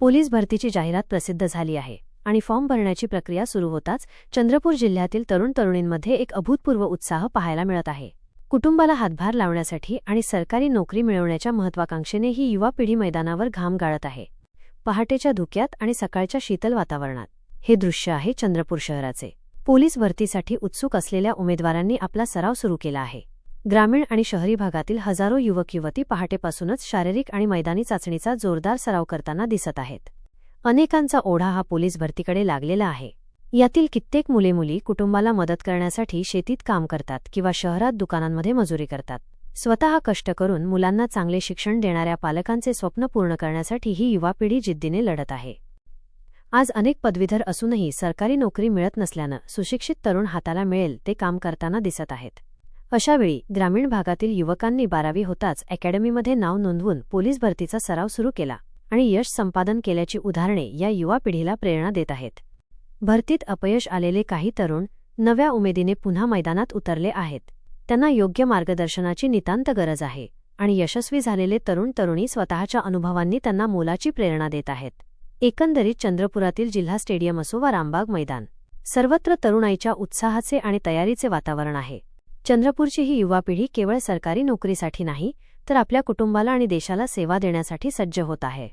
Police भरतीची जाहिरात प्रसिद्ध झाली आहे आणि फॉर्म भरण्याची प्रक्रिया सुरू होताच चंद्रपूर जिल्ह्यातील तरुण तरुणींमध्ये एक अभूतपूर्व उत्साह पाहायला मिळत आहे. कुटुंबाला हातभार लावण्यासाठी आणि सरकारी नोकरी मिळवण्याच्या महत्वाकांक्षेने ही युवा पिढी मैदानावर घाम गाळत आहे. पहाटेच्या धुक्यात आणि सकाळच्या शीतल वातावरणात. हे दृश्य आहे चंद्रपूर शहराचे. पोलीस भरतीसाठी उत्सुक असलेल्या उमेदवारांनी आपला सराव सुरू केला आहे. ग्रामीण आणि शहरी भागातील हजारो युवक युवती पहाटेपासूनच शारीरिक आणि मैदानी चाचणीचा जोरदार सराव करताना दिसत आहेत. अनेकांचा ओढा हा पोलीस भरतीकडे लागलेला आहे. यातील कित्येक मुले मुली कुटुंबाला मदत करण्यासाठी शेतीत काम करतात किंवा शहरात दुकानांमध्ये मजुरी करतात. स्वतः कष्ट करून मुलांना चांगले शिक्षण देणाऱ्या पालकांचे स्वप्न पूर्ण करण्यासाठी ही युवा पिढी जिद्दीने लढत आहे. आज अनेक पदवीधर असूनही सरकारी नोकरी मिळत नसल्यानं सुशिक्षित तरुण हाताला मिळेल ते काम करताना दिसत आहेत. अशावेळी ग्रामीण भागातील युवकांनी बारावी होताच अकॅडमीमध्ये नाव नोंदवून पोलीस भरतीचा सराव सुरू केला आणि यश संपादन केल्याची उदाहरणे या युवा पिढीला प्रेरणा देत आहेत. भरतीत अपयश आलेले काही तरुण नव्या उमेदीने पुन्हा मैदानात उतरले आहेत. त्यांना योग्य मार्गदर्शनाची नितांत गरज आहे आणि यशस्वी झालेले तरुण तरुणी स्वतःच्या अनुभवांनी त्यांना मोलाची प्रेरणा देत आहेत. एकंदरीत चंद्रपुरातील जिल्हा स्टेडियम असो वा रामबाग मैदान सर्वत्र तरुणाईच्या उत्साहाचे आणि तयारीचे वातावरण आहे. चंद्रपूरची ही युवा पिढी केवळ सरकारी नोकरीसाठी नाही तर आपल्या कुटुंबाला आणि देशाला सेवा देण्यासाठी सज्ज होत आहे.